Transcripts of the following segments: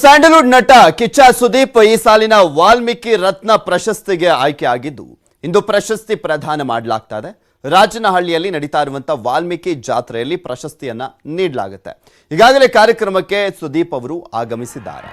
Sandalwood ನಟ ಕಿಚ್ಚ ಸುದೀಪ್ ಈ ಸಾಲಿನ ವಾಲ್ಮೀಕಿ ರತ್ನ ಪ್ರಶಸ್ತಿಗೆ ಆಯ್ಕೆ ಆಗಿದ್ದು, ಇಂದು ಪ್ರಶಸ್ತಿ ಪ್ರದಾನ ಮಾಡಲಾಗ್ತಾ ಇದೆ ರಾಜನಹಳ್ಳಿಯಲ್ಲಿ ನಡೀತಾ ಇರುವಂತಹ ವಾಲ್ಮೀಕಿ ಜಾತ್ರೆಯಲ್ಲಿ ಪ್ರಶಸ್ತಿಯನ್ನ ನೀಡಲಾಗುತ್ತೆ. ಈಗಾಗಲೇ ಕಾರ್ಯಕ್ರಮಕ್ಕೆ ಸುದೀಪ್ ಅವರು ಆಗಮಿಸಿದ್ದಾರೆ.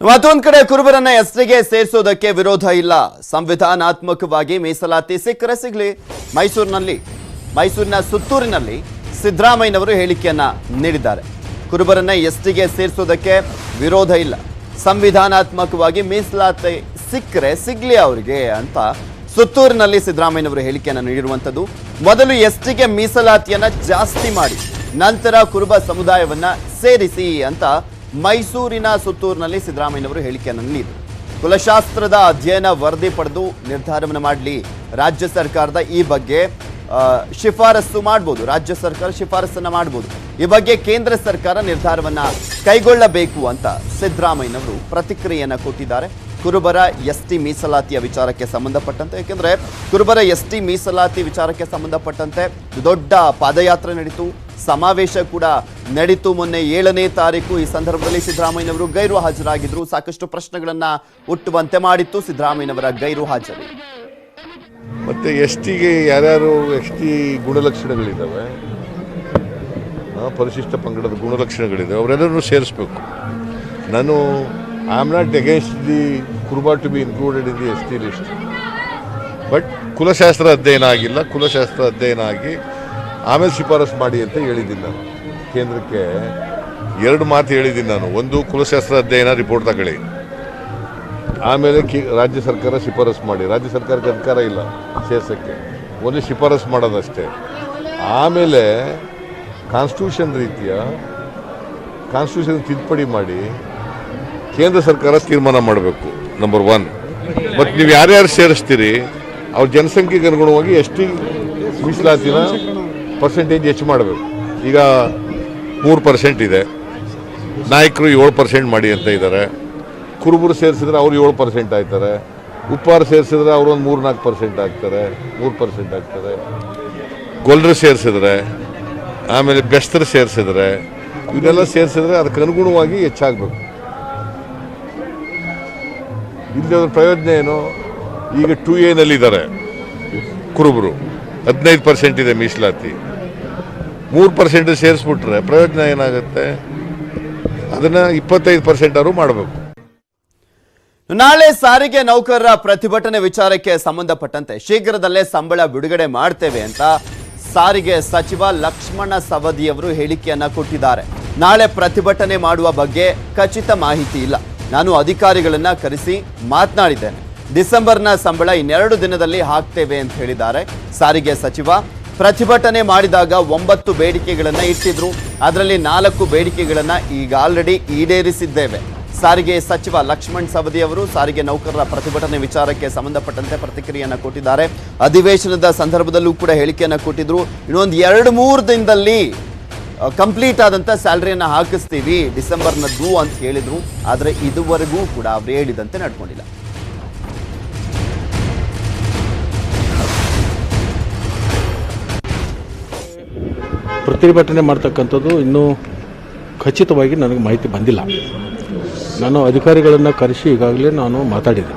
ಮತ್ತೊಂದ್ ಕಡೆ ಕುರುಬರನ್ನ ಎಸ್ಟಿಗೆ ಸೇರಿಸೋದಕ್ಕೆ ವಿರೋಧ ಇಲ್ಲ. ಸಂವಿಧಾನಾತ್ಮಕವಾಗಿ ಮೀಸಲಾತಿ ಸಿಕ್ಕರೆ ಸಿಗ್ಲಿ. ಮೈಸೂರಿನಲ್ಲಿ, ಮೈಸೂರಿನ ಸುತ್ತೂರಿನಲ್ಲಿ ಸಿದ್ದರಾಮಯ್ಯನವರು ಹೇಳಿಕೆಯನ್ನ ನೀಡಿದ್ದಾರೆ. ಕುರುಬರನ್ನ ಎಸ್ಟಿಗೆ ಸೇರಿಸೋದಕ್ಕೆ ವಿರೋಧ ಇಲ್ಲ. ಸಂವಿಧಾನಾತ್ಮಕವಾಗಿ ಮೀಸಲಾತಿ ಸಿಕ್ಕರೆ ಸಿಗ್ಲಿ ಅವರಿಗೆ ಅಂತ ಸುತ್ತೂರಿನಲ್ಲಿ ಸಿದ್ದರಾಮಯ್ಯನವರು ಹೇಳಿಕೆಯನ್ನು ನೀಡಿರುವಂಥದ್ದು. ಮೊದಲು ಎಸ್ಟಿಗೆ ಮೀಸಲಾತಿಯನ್ನ ಜಾಸ್ತಿ ಮಾಡಿ. ನಂತರ ಕುರುಬ ಸಮುದಾಯವನ್ನ ಸೇರಿಸಿ ಅಂತ ಮೈಸೂರಿನ ಸುತ್ತೂರಿನಲ್ಲಿ ಸಿದ್ದರಾಮಯ್ಯನವರು ಹೇಳಿಕೆಯನ್ನು ನೀಡಿದರು. ಕುಲಶಾಸ್ತ್ರದ ಅಧ್ಯಯನ ವರದಿ ಪಡೆದು ನಿರ್ಧಾರವನ್ನು ಮಾಡಲಿ. ರಾಜ್ಯ ಸರ್ಕಾರದ ಈ ಬಗ್ಗೆ ಶಿಫಾರಸು ಮಾಡ್ಬೋದು. ರಾಜ್ಯ ಸರ್ಕಾರ ಶಿಫಾರಸನ್ನ ಮಾಡ್ಬೋದು. ಈ ಬಗ್ಗೆ ಕೇಂದ್ರ ಸರ್ಕಾರ ನಿರ್ಧಾರವನ್ನ ಕೈಗೊಳ್ಳಬೇಕು ಅಂತ ಸಿದ್ದರಾಮಯ್ಯನವರು ಪ್ರತಿಕ್ರಿಯೆಯನ್ನು ಕೊಟ್ಟಿದ್ದಾರೆ. ಕುರುಬರ ಎಸ್ ಟಿ ಮೀಸಲಾತಿಯ ವಿಚಾರಕ್ಕೆ ಸಂಬಂಧಪಟ್ಟಂತೆ ಏಕೆಂದರೆ ಕುರುಬರ ಎಸ್ ಟಿ ಮೀಸಲಾತಿ ವಿಚಾರಕ್ಕೆ ಸಂಬಂಧಪಟ್ಟಂತೆ ದೊಡ್ಡ ಪಾದಯಾತ್ರೆ ನಡೀತು. ಸಮಾವೇಶ ಕೂಡ ನಡೀತು. ಮೊನ್ನೆ ಏಳನೇ ತಾರೀಕು ಈ ಸಂದರ್ಭದಲ್ಲಿ ಸಿದ್ದರಾಮಯ್ಯನವರು ಗೈರು ಹಾಜರಾಗಿದ್ರು. ಸಾಕಷ್ಟು ಪ್ರಶ್ನೆಗಳನ್ನ ಹುಟ್ಟುವಂತೆ ಮಾಡಿತ್ತು ಸಿದ್ದರಾಮಯ್ಯನವರ ಗೈರು ಹಾಜರು. ಮತ್ತೆ ಎಸ್ ಟಿಗೆ ಯಾರ್ಯಾರು ಎಸ್ ಟಿ ಗುಣಲಕ್ಷಣಗಳಿದ್ದಾವೆ ಪರಿಶಿಷ್ಟ ಪಂಗಡದ ಗುಣಲಕ್ಷಣಗಳಿದೆ ಅವರೆಲ್ಲರೂ ಸೇರಿಸ್ಬೇಕು. ನಾನು I am not against the Kuruba to be included in the S T list but ಕುಲಶಾಸ್ತ್ರ ಅಧ್ಯಯನ ಆಗಿಲ್ಲ. ಕುಲಶಾಸ್ತ್ರ ಅಧ್ಯಯನ ಆಗಿ ಆಮೇಲೆ ಶಿಫಾರಸು ಮಾಡಿ ಅಂತ ಹೇಳಿದ್ದೀನಿ ನಾನು. ಕೇಂದ್ರಕ್ಕೆ ಎರಡು ಮಾತು ಹೇಳಿದ್ದೀನಿ ನಾನು. ಒಂದು, ಕುಲಶಾಸ್ತ್ರ ಅಧ್ಯಯನ ರಿಪೋರ್ಟ್ ತಗೊಳ್ಳಿ. ಆಮೇಲೆ ಕಿ, ರಾಜ್ಯ ಸರ್ಕಾರ ಶಿಫಾರಸು ಮಾಡಿ. ರಾಜ್ಯ ಸರ್ಕಾರಕ್ಕೆ ಅಧಿಕಾರ ಇಲ್ಲ ಸೇರ್ಸೋಕ್ಕೆ ಒಂದು ಶಿಫಾರಸು ಮಾಡೋದಷ್ಟೇ. ಆಮೇಲೆ ಕಾನ್ಸ್ಟಿಟ್ಯೂಷನ್ ರೀತಿಯ ಕಾನ್ಸ್ಟಿಟ್ಯೂಷನ್ ತಿದ್ದುಪಡಿ ಮಾಡಿ ಕೇಂದ್ರ ಸರ್ಕಾರ ತೀರ್ಮಾನ ಮಾಡಬೇಕು ನಂಬರ್ ಒನ್ ಮತ್ತು ನೀವು ಯಾರ್ಯಾರು ಸೇರಿಸ್ತೀರಿ, ಅವ್ರ ಜನಸಂಖ್ಯೆಗೆ ಅನುಗುಣವಾಗಿ ಎಷ್ಟು ಮೀಸಲಾತಿನ ಪರ್ಸೆಂಟೇಜ್ ಹೆಚ್ಚು ಮಾಡಬೇಕು. ಈಗ ಮೂರು ಪರ್ಸೆಂಟ್ ಇದೆ. ನಾಯಕರು ಏಳು ಪರ್ಸೆಂಟ್ ಮಾಡಿ ಅಂತ ಇದ್ದಾರೆ. ಕುರುಬರು ಸೇರಿಸಿದ್ರೆ ಅವ್ರು ಏಳು ಪರ್ಸೆಂಟ್ ಆಯ್ತಾರೆ. ಉಪ್ಪಾರು ಸೇರಿಸಿದ್ರೆ ಅವರು ಒಂದು ಮೂರು ನಾಲ್ಕು ಪರ್ಸೆಂಟ್ ಆಗ್ತಾರೆ. ಮೂರು ಪರ್ಸೆಂಟ್ ಆಗ್ತಾರೆ. ಗೊಲ್ಲರು ಸೇರಿಸಿದ್ರೆ, ಆಮೇಲೆ ಬೆಸ್ತರು ಸೇರಿಸಿದ್ರೆ ಇವನ್ನೆಲ್ಲ ಸೇರಿಸಿದ್ರೆ ಅದಕ್ಕೆ ಅನುಗುಣವಾಗಿ ಹೆಚ್ಚಾಗಬೇಕು. ಇಲ್ಲಿ ಅದ್ರ ಪ್ರಯೋಜನ ಏನು? ಈಗ ಟು ಎನಲ್ಲಿದ್ದಾರೆ ಕುರುಬರು. ಹದಿನೈದು ಪರ್ಸೆಂಟ್ ಇದೆ ಮೀಸಲಾತಿ. ಮೂರು ಪರ್ಸೆಂಟ್ ಸೇರಿಸ್ಬಿಟ್ರೆ ಪ್ರಯೋಜನ ಏನಾಗುತ್ತೆ? ಅದನ್ನು ಇಪ್ಪತ್ತೈದು ಪರ್ಸೆಂಟ್ ಅವರು ಮಾಡಬೇಕು. ನಾಳೆ ಸಾರಿಗೆ ನೌಕರರ ಪ್ರತಿಭಟನೆ ವಿಚಾರಕ್ಕೆ ಸಂಬಂಧಪಟ್ಟಂತೆ ಶೀಘ್ರದಲ್ಲೇ ಸಂಬಳ ಬಿಡುಗಡೆ ಮಾಡ್ತೇವೆ ಅಂತ ಸಾರಿಗೆ ಸಚಿವ ಲಕ್ಷ್ಮಣ ಸವದಿಯವರು ಹೇಳಿಕೆಯನ್ನ ಕೊಟ್ಟಿದ್ದಾರೆ. ನಾಳೆ ಪ್ರತಿಭಟನೆ ಮಾಡುವ ಬಗ್ಗೆ ಖಚಿತ ಮಾಹಿತಿ ಇಲ್ಲ. ನಾನು ಅಧಿಕಾರಿಗಳನ್ನ ಕರೆಸಿ ಮಾತನಾಡಿದ್ದೇನೆ. ಡಿಸೆಂಬರ್ನ ಸಂಬಳ ಇನ್ನೆರಡು ದಿನದಲ್ಲಿ ಹಾಕ್ತೇವೆ ಅಂತ ಹೇಳಿದ್ದಾರೆ ಸಾರಿಗೆ ಸಚಿವ ಪ್ರತಿಭಟನೆ ಮಾಡಿದಾಗ ಒಂಬತ್ತು ಬೇಡಿಕೆಗಳನ್ನು ಇಟ್ಟಿದ್ರು. ಅದರಲ್ಲಿ ನಾಲ್ಕು ಬೇಡಿಕೆಗಳನ್ನು ಈಗ ಆಲ್ರೆಡಿ ಈಡೇರಿಸಿದ್ದೇವೆ. ಸಾರಿಗೆ ಸಚಿವ ಲಕ್ಷ್ಮಣ್ ಸವದಿ ಅವರು ಸಾರಿಗೆ ನೌಕರರ ಪ್ರತಿಭಟನೆ ವಿಚಾರಕ್ಕೆ ಸಂಬಂಧಪಟ್ಟಂತೆ ಪ್ರತಿಕ್ರಿಯೆಯನ್ನು ಕೊಟ್ಟಿದ್ದಾರೆ. ಅಧಿವೇಶನದ ಸಂದರ್ಭದಲ್ಲೂ ಕೂಡ ಹೇಳಿಕೆಯನ್ನು ಕೊಟ್ಟಿದ್ರು. ಇನ್ನೊಂದು ಎರಡು ಮೂರು ದಿನದಲ್ಲಿ ಕಂಪ್ಲೀಟ್ ಆದಂಥ ಸ್ಯಾಲ್ರಿಯನ್ನು ಹಾಕಿಸ್ತೀವಿ. ಡಿಸೆಂಬರ್ನದ್ದು ಅಂತ ಹೇಳಿದರು. ಆದರೆ ಇದುವರೆಗೂ ಕೂಡ ಅವರು ಹೇಳಿದಂತೆ ನಡ್ಕೊಂಡಿಲ್ಲ. ಪ್ರತಿಭಟನೆ ಮಾಡ್ತಕ್ಕಂಥದ್ದು ಇನ್ನೂ ಖಚಿತವಾಗಿ ನನಗೆ ಮಾಹಿತಿ ಬಂದಿಲ್ಲ. ನಾನು ಅಧಿಕಾರಿಗಳನ್ನು ಕರೆಸಿ ಈಗಾಗಲೇ ನಾನು ಮಾತಾಡಿದೆ.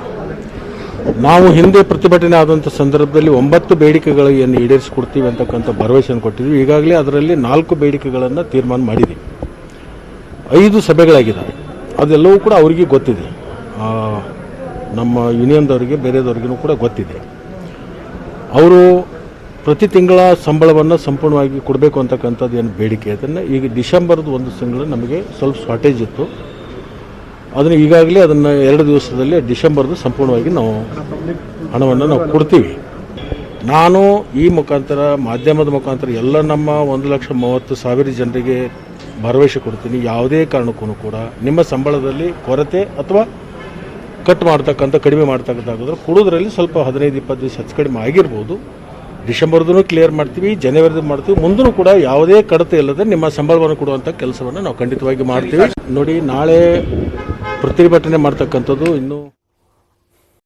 ನಾವು ಹಿಂದೆ ಪ್ರತಿಭಟನೆ ಆದಂಥ ಸಂದರ್ಭದಲ್ಲಿ ಒಂಬತ್ತು ಬೇಡಿಕೆಗಳನ್ನು ಈಡೇರಿಸಿಕೊಡ್ತೀವಿ ಅಂತಕ್ಕಂಥ ಭರವಸೆಯನ್ನು ಕೊಟ್ಟಿದ್ವಿ. ಈಗಾಗಲೇ ಅದರಲ್ಲಿ ನಾಲ್ಕು ಬೇಡಿಕೆಗಳನ್ನು ತೀರ್ಮಾನ ಮಾಡಿದೆ ಐದು ಸಭೆಗಳಾಗಿದ್ದಾವೆ. ಅದೆಲ್ಲವೂ ಕೂಡ ಅವರಿಗೆ ಗೊತ್ತಿದೆ. ನಮ್ಮ ಯೂನಿಯನ್ದವರಿಗೆ, ಬೇರೆದವ್ರಿಗೂ ಕೂಡ ಗೊತ್ತಿದೆ. ಅವರು ಪ್ರತಿ ತಿಂಗಳ ಸಂಬಳವನ್ನು ಸಂಪೂರ್ಣವಾಗಿ ಕೊಡಬೇಕು ಅಂತಕ್ಕಂಥದ್ದು ಏನು ಬೇಡಿಕೆ. ಅದನ್ನು ಈಗ ಡಿಸೆಂಬರ್ದು ಒಂದು ತಿಂಗಳು ನಮಗೆ ಸ್ವಲ್ಪ ಶಾರ್ಟೇಜ್ ಇತ್ತು. ಅದನ್ನು ಈಗಾಗಲೇ ಅದನ್ನು ಎರಡು ದಿವಸದಲ್ಲಿ ಡಿಸೆಂಬರ್ದು ಸಂಪೂರ್ಣವಾಗಿ ನಾವು ಹಣವನ್ನು ನಾವು ಕೊಡ್ತೀವಿ. ನಾನು ಈ ಮುಖಾಂತರ, ಮಾಧ್ಯಮದ ಮುಖಾಂತರ ಎಲ್ಲ ನಮ್ಮ ಒಂದು ಲಕ್ಷ ಮೂವತ್ತು ಸಾವಿರ ಜನರಿಗೆ ಭರವಸೆ ಕೊಡ್ತೀನಿ. ಯಾವುದೇ ಕಾರಣಕ್ಕೂ ಕೂಡ ನಿಮ್ಮ ಸಂಬಳದಲ್ಲಿ ಕೊರತೆ ಅಥವಾ ಕಟ್ ಮಾಡ್ತಕ್ಕಂಥ, ಕಡಿಮೆ ಮಾಡ್ತಕ್ಕಂಥ ಕೊಡೋದ್ರಲ್ಲಿ ಸ್ವಲ್ಪ ಹದಿನೈದು, ಇಪ್ಪತ್ತು ದಿವಸ ಹೆಚ್ಚು ಕಡಿಮೆ ಆಗಿರ್ಬೋದು. ಡಿಸೆಂಬರ್ದು ಕ್ಲಿಯರ್ ಮಾಡ್ತೀವಿ ಜನವರಿದು ಮಾಡ್ತೀವಿ ಮುಂದೂ ಕೂಡ ಯಾವುದೇ ಕಡತೆ ಇಲ್ಲದೆ ನಿಮ್ಮ ಸಂಬಳವನ್ನು ಕೊಡುವಂಥ ಕೆಲಸವನ್ನು ನಾವು ಖಂಡಿತವಾಗಿ ಮಾಡ್ತೀವಿ. ನೋಡಿ ನಾಳೆ ಪ್ರತಿಭಟನೆ ಮಾಡ್ತಕ್ಕಂಥದ್ದು ಇನ್ನೂ